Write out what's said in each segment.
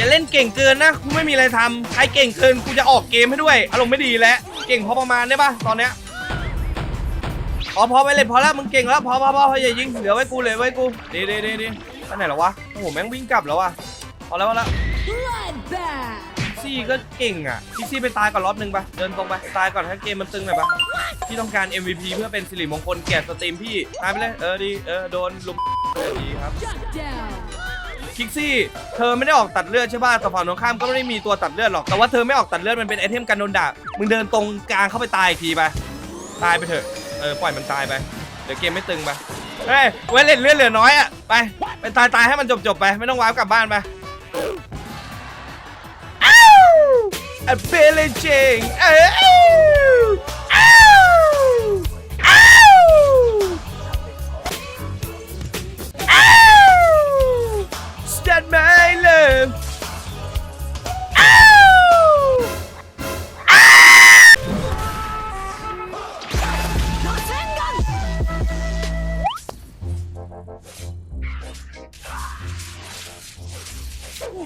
อย่าเล่นเก่งเกินนะกูไม่มีอะไรทำใครเก่งเกินกูจะออกเกมให้ด้วย อารมณ์ไม่ดีแล้วเก่งพอประมาณได้ปะตอนเนี้ยพอพอไปเลยพอแล้วมึงเก่งแล้วพอพอพอพออย่ายิงเหลือไว้กูเหลือไว้กูดีดีดีดีไปไหนแล้วะโอ้โหแม่งวิ่งกลับแล้ววะพอแล้วพอแล้วซี่ก็เก่งอะพี่ซี่ไปตายก่อนรอบหนึ่งปะเดินตรงไปตายก่อนให้เกมมันตึงหน่อยปะพี่ต้องการ MVP เพื่อเป็นสิริมงคลแก่สตรีมพี่ตายไปเลยเออดีเออโดนลุมดีครับ คิกซี่เธอไม่ได้ออกตัดเลือดใช่ป่ะแต่ฝั่งตรงข้ามก็ไม่ได้มีตัวตัดเลือดหรอกแต่ว่าเธอไม่ออกตัดเลือดมันเป็นไอเทมกันโดนด่ามึงเดินตรงกลางเข้าไปตายอีกทีไปตายไปเถอะเออปล่อยมันตายไปเดี๋ยวเกมไม่ตึงไปเฮ้ยเว้ยเล่นเลือดเหลือน้อยอะไปไปตายตายให้มันจบจบๆไปไม่ต้องว้าวกลับบ้านไปอ้าวอะเบลเจงเอ้าวอ้าว Stand my love.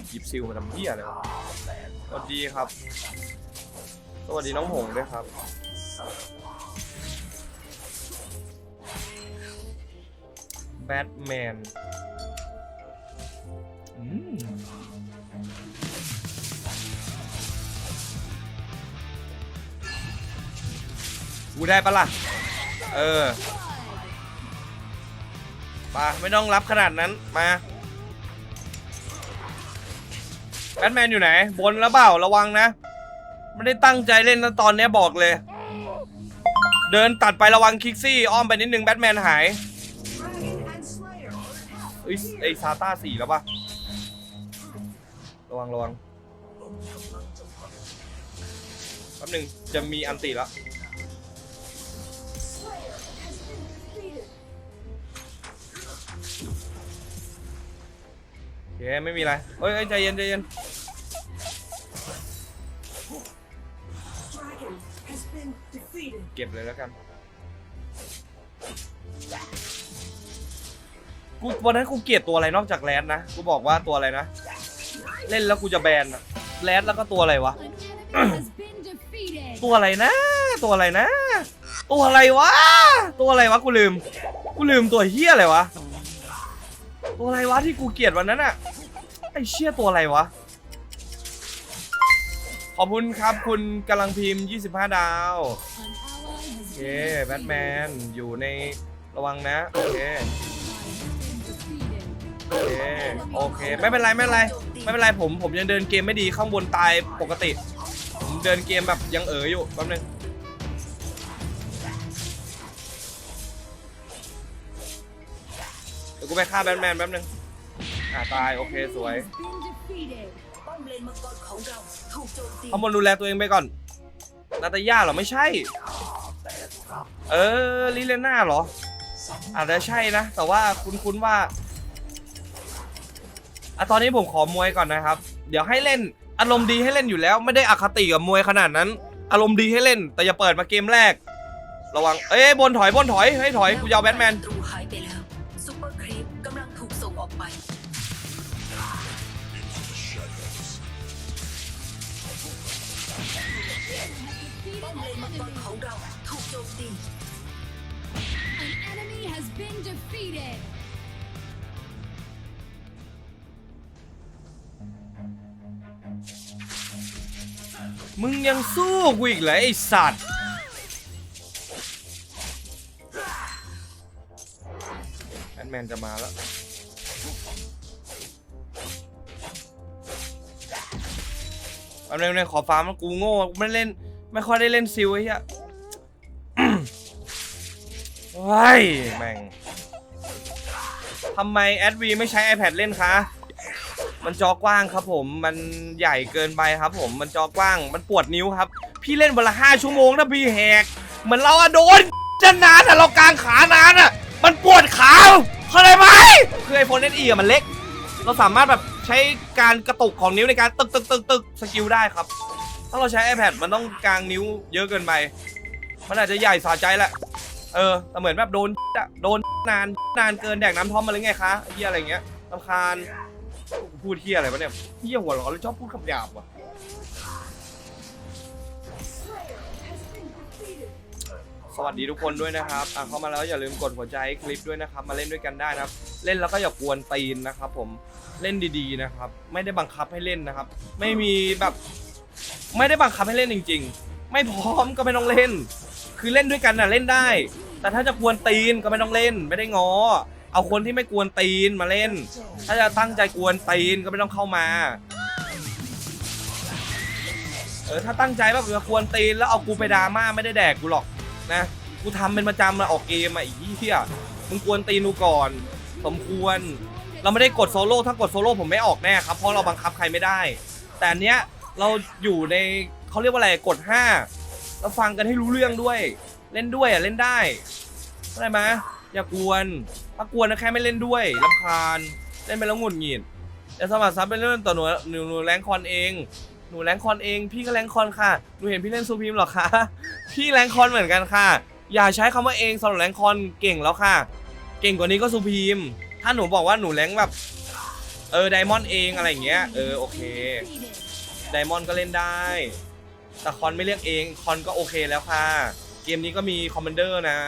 หยิบซิลมาทำเหี้ยเลยวะสวัสดีครับ สวัสดีน้องหงด้วยครับ แบทแมน กูได้ปะล่ะ เออมาไม่ต้องรับขนาดนั้น มาแบทแมนอยู่ไหน บนแล้วเปล่า ระวังนะ ไม่ได้ตั้งใจเล่นนะตอนนี้บอกเลย เดินตัดไประวังคิกซี่ อ้อมไปนิดนึงแบทแมนหายเอ้ยไอซาต้าสี่แล้วปะระวังระวังแป๊บหนึงจะมีอันติแล้ว เคไม่มีอะไรเฮ้ยเฮ้ยใจเย็นใจเย็น Dragon has been defeated. เก็บเลยแล้วกัน กูวันนั้นกูเกลียดตัวอะไรนอกจากแรดนะ กูบอกว่าตัวอะไรนะ เล่นแล้วกูจะแบนอะแรดแล้วก็ตัวอะไรวะ An enemy has been defeated. ตัวอะไรนะ ตัวอะไรนะ ตัวอะไรวะ ตัวอะไรวะ กูลืม กูลืมตัวเฮี้ยอะไรวะ ตัวอะไรวะที่กูเกลียดวันนั้นอะไอเชี่ยตัวอะไรวะ ขอบคุณครับคุณกำลังพิมพ์ 25 ดาวโอเคแบทแมนอยู่ในระวังนะ โอเค โอเคโอเค ไม่เป็นไร ไม่เป็นไร ไม่เป็นไร ผม ผมยังเดินเกมไม่ดีข้างบนตายปกติ ผมเดินเกมแบบยังเอ๋ออยู่แป๊บนึง ดี๋ยวกูไปฆ่าแบทแมนแป๊บนึงอ่าตายโอเคสวยป้อมเลนมังกรของเราถูกโจมตีข้างบนดูแลตัวเองไปก่อนนาตาย่าเหรอไม่ใช่ เออลิเลน่าเหรออาจจะใช่นะ แต่ว่าคุ้นๆว่าอะตอนนี้ผมขอมวยก่อนนะครับ เดี๋ยวให้เล่น อารมณ์ดีให้เล่นอยู่แล้ว ไม่ได้อคติกับมวยขนาดนั้น อารมณ์ดีให้เล่น แต่อย่าเปิดมาเกมแรก ระวัง เอ้ยบนถอยบนถอยเฮ้ถอย กูยาวแบทแมน ตรู มเลนมังกรของเราถูกโจมตี An enemy has been defeated. มึงยังสู้กูอีกเหรอไอสัตว์แบทแมนจะมาแล้ว แป๊บนึงเนี่ยขอฟาร์มกูโง่ไม่เล่น ไม่ค่อยได้เล่นซิลไอ้เหี้ยว้ายแม่งทำไมแอดวีไม่ใช้ iPad เล่นคะ มันจอกว้างครับผม มันใหญ่เกินไปครับผม มันจอกว้าง มันปวดนิ้วครับ พี่เล่นวันละห้าชั่วโมงนะพี่แหก เหมือนเราอะโดนจะนานอะเรากางขานานอะมันปวดขาเข้าใจไหมคือไอโฟนเอสมันเล็ก เราสามารถแบบใช้การกระตุกของนิ้วในการตึกตึกตึกตึกสกิลได้ครับ ถ้าเราใช้ iPad มันต้องกางนิ้วเยอะเกินไป มันอาจจะใหญ่สาใจแหละ เออ แต่เหมือนแบบโดนอะโดนนานนานเกินแดกน้ำท่อมมาหรือไงคะเหี้ยอะไรเงี้ยลำคาญพูดเฮียอะไรวะเนี่ยเฮียหัวร้อนแล้วชอบพูดคำหยาบว่ะสวัสดีทุกคนด้วยนะครับอะเข้ามาแล้วอย่าลืมกดหัวใจให้คลิปด้วยนะครับ มาเล่นด้วยกันได้นะครับ เล่นแล้วก็อย่ากวนตีนนะครับ ผม เล่นดีๆนะครับ ไม่ได้บังคับให้เล่นนะครับ ไม่มีแบบ ไม่ได้บังคับให้เล่นจริง ๆ ไม่พร้อมก็ไม่ต้องเล่น คือเล่นด้วยกันน่ะเล่นได้ แต่ถ้าจะกวนตีนก็ไม่ต้องเล่น ไม่ได้งอ เอาคนที่ไม่กวนตีนมาเล่น ถ้าจะตั้งใจกวนตีนก็ไม่ต้องเข้ามา เออถ้าตั้งใจแบบจะกวนตีนแล้วเอากูไปดราม่าไม่ได้แดกกูหรอกนะ กูทำเป็นประจำมาออกเกมอะอีเหี้ยมึงกวนตีนกูก่อน สมควร เราไม่ได้กดโซโล่ถ้ากดโซโล่ผมไม่ออกแน่ครับเพราะเราบังคับใครไม่ได้ แต่อันเนี้ย เราอยู่ในเขาเรียกว่าอะไรกด5เราฟังกันให้รู้เรื่องด้วย เล่นด้วยอะเล่นได้เข้าใจไหมอย่ากวนถ้ากวนนะแค่ไม่เล่นด้วยลำคาญเล่นไปแล้วหงุดหงิดแต่สมัครซับเป็นเรื่องต่อหนูหนูหนูแรงคอนเองหนูแรงคอนเอง พี่ก็แรงคอนค่ะหนูเห็นพี่เล่นซูพีมหรอคะพี่แรงคอนเหมือนกันค่ะ อย่าใช้คำว่าเองสำหรับแรงคอนเก่งแล้วค่ะ เก่งกว่านี้ก็ซูพีมถ้าหนูบอกว่าหนูแรงแบบเออไดมอนด์เองอะไรอย่างเงี้ยเออโอเค ไดมอนด์ก็เล่นได้ แต่คอนไม่เรียกเองคอนก็โอเคแล้วค่ะ เกมนี้ก็มีคอมมานเดอร์นะ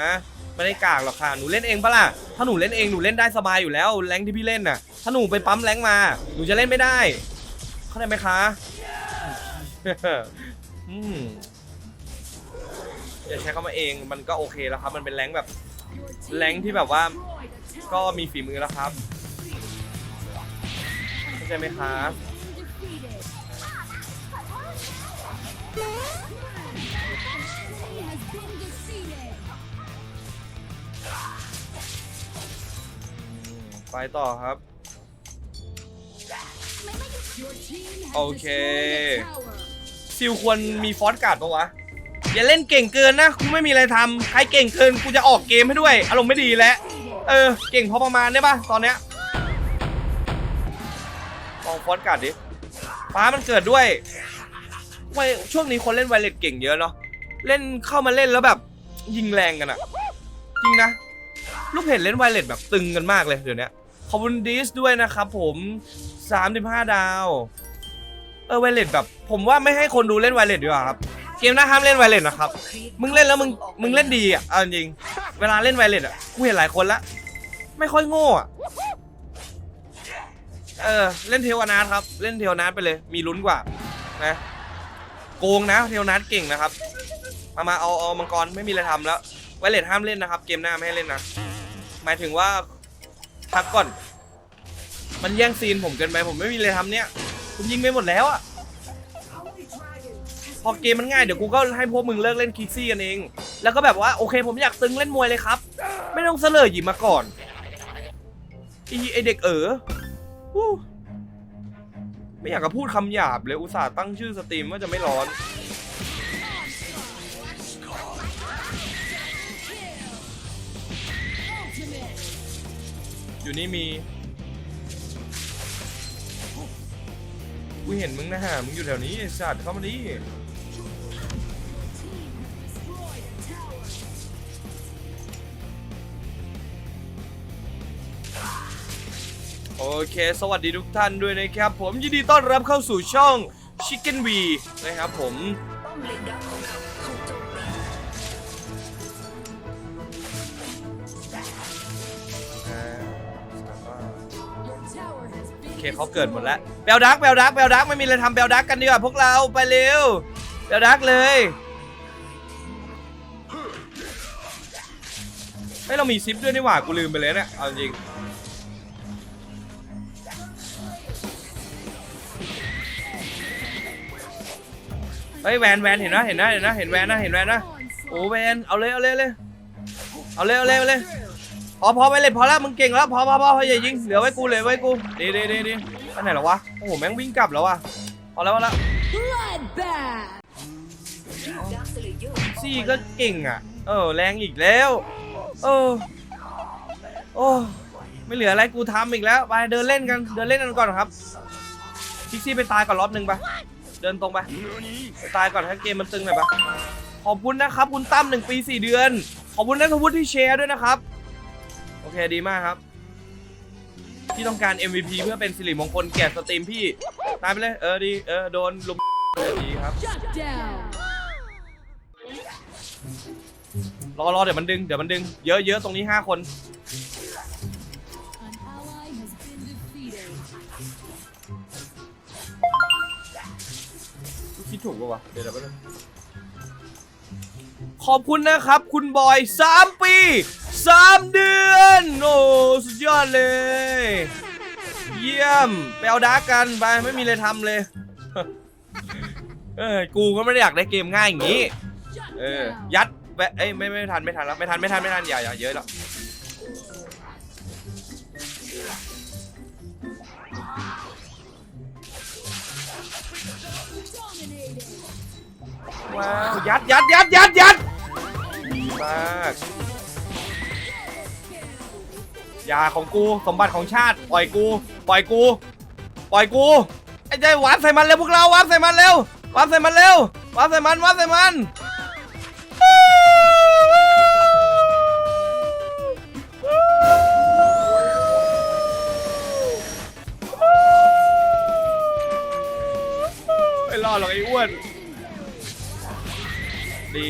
ไม่ได้กากหรอกค่ะ หนูเล่นเองปะล่ะ ถ้าหนูเล่นเองหนูเล่นได้สบายอยู่แล้วแรงที่พี่เล่นน่ะ ถ้าหนูไปปั๊มแรงมา หนูจะเล่นไม่ได้ เข้าใจไหมคะอืมอย่าใช้คำว่าเองมันก็โอเคแล้วครับ มันเป็นแรงแบบแรงที่แบบว่า ก็มีฝีมือแล้วครับเข้าใจไหมครับ ไปต่อครับ Your team has Okay. destroyed a tower. ซิลควรมีฟอนต์การ์ดปะวะ อย่าเล่นเก่งเกินนะกูไม่มีอะไรทำใครเก่งเกินกูจะออกเกมให้ด้วย อารมณ์ไม่ดีแล้ว เออ เก่งพอประมาณได้ปะตอนเนี้ยลองฟอนต์การ์ดดิฟ้ามันเกิดด้วย ไวช่วงนี้คนเล่นไวเลตเก่งเยอะเนาะเล่นเข้ามาเล่นแล้วแบบ ยิงแรงกันอะจริงนะ ลูกเพจเล่นไวเลตแบบตึงกันมากเลยเดี๋ยวนี้ขอบคุณดิสด้วยนะครับผม35 ดาว เออไวเลตแบบ ผมว่าไม่ให้คนดูเล่นไวเลตดีกว่าครับเกมหน้าห้ามเล่นไวเลตนะครับ มึงเล่นแล้วมึงมึงเล่นดีอะเอาจริง เวลาเล่นไวเลตอะกูเห็นหลายคนละ ไม่ค่อยโง่อะ เออ เล่นเทวนาทครับ เล่นเทวนาทไปเลย มีลุ้นกว่า นะ โกงนะเทวนาทเก่งนะครับ มามาเอาเอามังกรไม่มีอะไรทำแล้วไวเลตห้ามเล่นนะครับ เกมหน้าไม่ให้เล่นนะ หมายถึงว่าพักก่อน มันแย่งซีนผมเกินไปผมไม่มีอะไรทำเนี่ย คุณยิงไปหมดแล้วอะพอเกมมันง่ายเดี๋ยวกูก็ให้พวกมึงเลิกเล่นคิกซี่กันเอง แล้วก็แบบว่าโอเค ผมอยากตึงเล่นมวยเลยครับ ไม่ต้องเสลอหยิบมาก่อนไอไอเด็กเออ ไม่อยากจะพูดคำหยาบเลยอุตส่าห์ตั้งชื่อสตรีมว่าจะไม่ร้อน อยู่นี่มีกูเห็นมึงนะฮะมึงอยู่แถวนี้ไอ้สัตว์เข้ามาดิ โอเค สวัสดีทุกท่านด้วยนะครับ ผมยินดีต้อนรับเข้าสู่ช่อง Chicken V นะครับผม โอเคเขาเกิดหมดแล้วเบลดักเบลดักเบลดักไม่มีอะไรทำเบลดักกันดีกว่าพวกเราไปเร็วเบลดักเลยเฮ้ยเรามีซิปด้วยนี่หว่ากูลืมไปเลยเนี่ยเอาจริง เฮ้ยแวนแวนเห็นนะเห็นนะเห็นนะเห็นแวนนะเห็นแวนนะโอ้แวนเอาเลยเอาเลยเอาเลยเอาเลยเอาเลยเอาเลยพอพอไปเลยพอแล้วมึงเก่งแล้วพอพอพอพออย่ายิงเหลือไว้กูเหลือไว้กูดีดีดีดีไปไหนแล้วะโอ้โหแม่งวิ่งกลับแล้ววะพอแล้วพอแล้วซี่ก็เก่งอะ เออแรงอีกแล้วเออโอ้ไม่เหลืออะไรกูทำอีกแล้วไปเดินเล่นกันเดินเล่นกันก่อนครับพิกซี่ไปตายก่อนรอบหนึ่งไป เดินตรงไป ตายก่อนให้เกมมันตึงหน่อยปะขอบคุณนะครับ คุณตั้มหนึ่งปีสี่เดือน ขอบคุณนัทวุฒิที่แชร์ด้วยนะครับ โอเคดีมากครับพี่ต้องการ MVP เพื่อเป็นสิริมงคลแก่สตรีมพี่ ตายไปเลย เออดี เออโดนลุมดีครับ รอรอเดี๋ยวมันดึง เดี๋ยวมันดึง เยอะเยอะตรงนี้ 5 คน คิดถูกป่าวะ เดี๋ยวเดี๋ยวแป๊บนึงขอบคุณนะครับ คุณบอย 3 ปี 3 เดือน โอ้สุดยอดเลย เยี่ยม ไปเอาดาร์กกันไปไม่มีอะไรทำเลย เออกูก็ไม่ได้อยากได้เกมง่ายอย่างนี้ เออ ยัดแวะเอ้ยไม่ไม่ทันไม่ทันแล้วไม่ทันไม่ทันไม่ทันอย่าอย่าเยอะแล้ว ว้าวยัดยัดยัดยัดยัดดีมากยาของกูสมบัติของชาติปล่อยกู ปล่อยกู ปล่อยกูไอ้ใจวาร์ปใส่มันเร็วพวกเราวาร์ปใส่มันเร็ววาร์ปใส่มันเร็ววาร์ปใส่มันวาร์ปใส่มันไม่รอดหรอกไอ้อ้วน ดี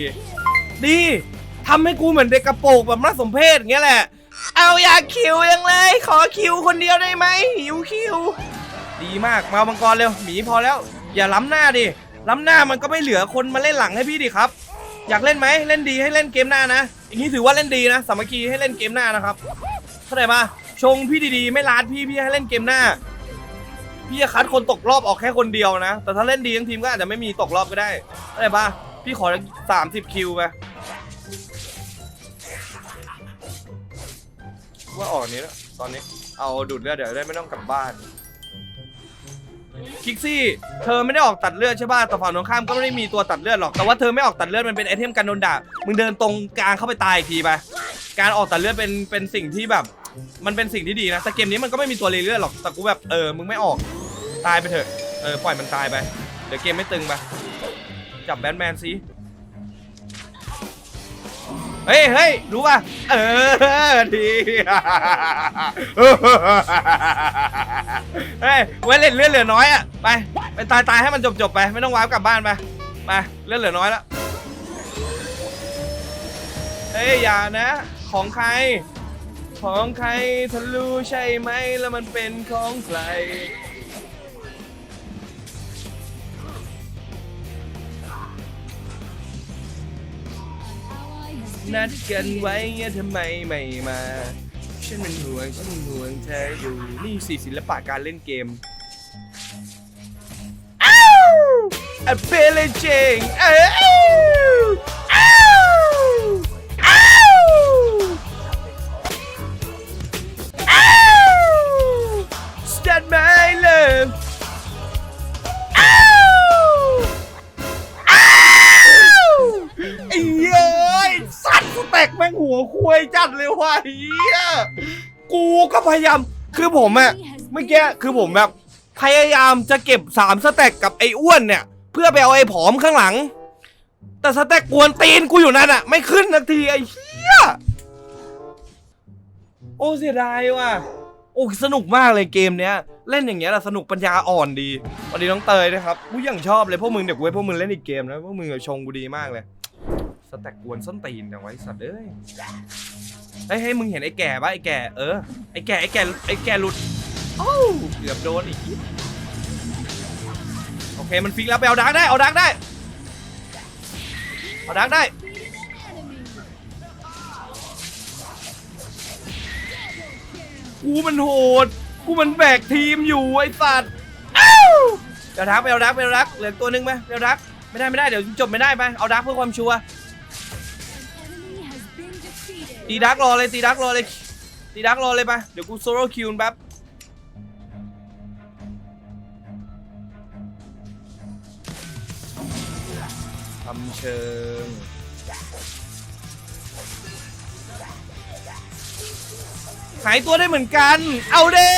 ดีทำให้กูเหมือนเด็กกระโปรงแบบน่าสมเพชอย่างเงี้ยแหละ เอาอยากคิวยังเลย ขอคิวคนเดียวได้ไหมหิวคิว ดีมากมามังกรเร็วหมีพอแล้ว อย่าล้ำหน้าดิล้ำหน้ามันก็ไม่เหลือคนมาเล่นหลังให้พี่ดิครับ อยากเล่นไหมเล่นดีให้เล่นเกมหน้านะอย่างนี้ถือว่าเล่นดีนะสามัคคีให้เล่นเกมหน้านะครับเข้าใจปะชงพี่ดีๆ ไม่ลาดพี่พี่ให้เล่นเกมหน้า พี่จะคัดคนตกรอบออกแค่คนเดียวนะ แต่ถ้าเล่นดีทั้งทีมก็อาจจะไม่มีตกรอบก็ได้เข้าใจปะ พี่ขอสามสิบคิวไปว่าออกนี้แล้วตอนนี้ เอาดูดเลือดเดี๋ยวได้ไม่ต้องกลับบ้านคิกซี่ เธอไม่ได้ออกตัดเลือดใช่ป่ะแต่ฝั่งตรงข้ามก็ไม่ได้มีตัวตัดเลือดหรอก แต่ว่าเธอไม่ออกตัดเลือดมันเป็นไอเทมกันโดนด่า มึงเดินตรงกลางเข้าไปตายอีกทีไป การออกตัดเลือดเป็นเป็นสิ่งที่แบบ มันเป็นสิ่งที่ดีนะ แต่เกมนี้มันก็ไม่มีตัวเลือดหรอก แต่กูแบบเออ มึงไม่ออก ตายไปเถอะ เออปล่อยมันตายไป เดี๋ยวเกมไม่ตึงไป จับแบทแมนสิเฮ้ยเฮ้ยรู้ป่ะ เออ ดี เฮ้ยไว้เล่นเลือดเหลือน้อยอะ ไป ไปตายตายให้มันจบจบไป ไม่ต้องว้าวกลับบ้านไป ไป เลือดเหลือน้อยแล้ว เฮ้ย อย่านะ ของใคร ของใครทะลุใช่ไหม แล้วมันเป็นของใคร นัดกันไว้เนี่ยทำไมไม่มา ฉันเป็นห่วงฉันเป็นห่วงเธออยู่นี่สิศิลปะการเล่นเกม อ้าว A p e l a g i n g อ้าวอ้าวอ้าวอ้าว Start my love หัวคุยจัดเลยว่ะเฮียกูก็พยายาม คือผมอะเมื่อกี้คือผมแบบ พยายามจะเก็บสามสเต็กกับไอ้อ้วนเนี่ย เพื่อไปเอาไอ้ผอมข้างหลัง แต่สเต็กกวนตีนกูอยู่นั่นอะไม่ขึ้นนาทีไอ้เหี้ยโอ้เสียดายว่ะโอ้สนุกมากเลยเกมเนี้ย เล่นอย่างเงี้ยแหละสนุกปัญญาอ่อนดีสวัสดีน้องเตยนะครับกูยังชอบเลยพวกมึงเดี๋ยวกูให้พวกมึงเล่นอีกเกมนะพวกมึงอะชงกูดีมากเลย สแต็กกวนส้นตีนจังไว้สัตว์เอ้ยเฮ้ยเฮ้ยมึงเห็นไอ้แก่ปะไอ้แก่เออไอ้แก่ไอ้แก่ไอ้แก่หลุดโอ้าวเกือบโดนอีกโอเคมันฟิกแล้วไปเอาดักได้เอาดักได้เอาดักได้กูมันโหดกูมันแบกทีมอยู่ไอ้สัตว์อ้าเดี๋ยวดักไปเอาดักไปเอาดักเหลือตัวหนึงไหมเอาดักไม่ได้ไม่ได้เดี๋ยวจบไม่ได้ไปเอาดักเพื่อความชัวร์ ตีดักรอเลยตีดักรอเลยตีดักรอเลยไปเดี๋ยวกูโซโล่คิวแป๊บทำเชิงหายตัวได้เหมือนกัน เอาเด้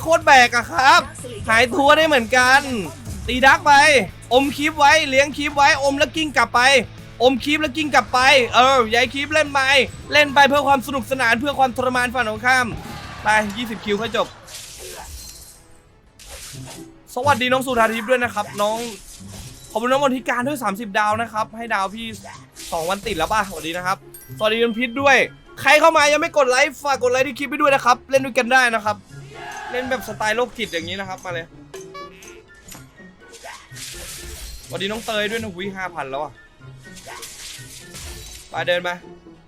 โคตรแบกอะครับ หายตัวได้เหมือนกัน ตีดักไป อมคลิปไว้ เลี้ยงคลิปไว้ อมแล้วกิ้งกลับไป อมคลิปแล้วกิ้งกลับไป เออยายคลิปเล่นไปเล่นไปเพื่อความสนุกสนานเพื่อความทรมานฝั่งตรงข้ามไป 20 คิวค่อยจบ สวัสดีน้องสุธาทิพย์ด้วยนะครับ น้องขอบคุณน้องมนทิการด้วย 30 ดาวนะครับ ให้ดาวพี่ 2 วันติดแล้วป่ะสวัสดีนะครับสวัสดีคุณพิษด้วย ใครเข้ามายังไม่กดไลค์ฝากกดไลค์ที่คลิปไปด้วยนะครับ เล่นด้วยกันได้นะครับ เล่นแบบสไตล์โลกจิตอย่างนี้นะครับมาเลยสวัสดีน้องเตยด้วยนะหุยห้าพันแล้วอะ ไปเดินมา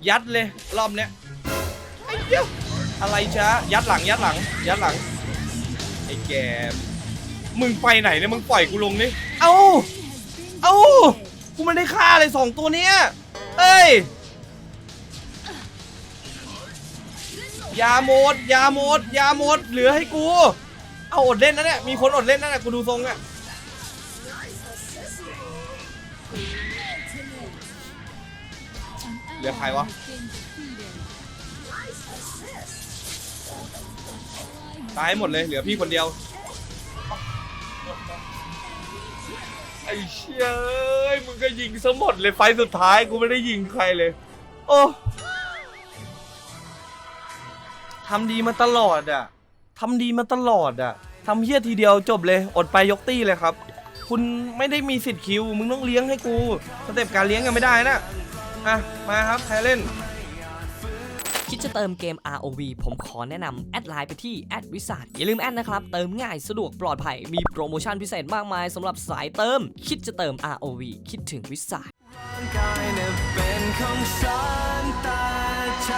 ยัดเลยรอบเนี้ยไอ้เหี้ยอะไรช้ายัดหลังยัดหลัง ยัดหลังไอ้แกมมึงไปไหนเนี่ยมึงปล่อยกูลงนี่เอ้าเอ้ากูไม่ได้ฆ่าเลยสองตัวเนี้ยเอ้ยยาหมดยาหมดยาหมดเหลือให้กู เอาอดเล่นนะเนี่ยมีคนอดเล่นนะเนี่ยกูดูทรงอะ เหลือใครวะตายหมดเลยเหลือพี่คนเดียวไอ้เชี่ยมึงก็ยิงซะหมดเลยไฟสุดท้ายกูไม่ได้ยิงใครเลย โอ้ทำดีมาตลอดอะทำดีมาตลอดอะทำเฮี้ยทีเดียวจบเลยอดไปยกตี้เลยครับ คุณไม่ได้มีสิทธิ์คิว มึงต้องเลี้ยงให้กูสเต็ปการเลี้ยงกันไม่ได้นะ อะ มาครับใครเล่น คิดจะเติมเกม ROV ผมขอแนะนำแอดไลน์ไปที่แอดวิสาอย่าลืมแอดนะครับ เติมง่ายสะดวกปลอดภัย มีโปรโมชั่นพิเศษมากมายสำหรับสายเติม คิดจะเติม ROV คิดถึงวิสาร่างกายเนี่ยเป็นของฉันแต่ใช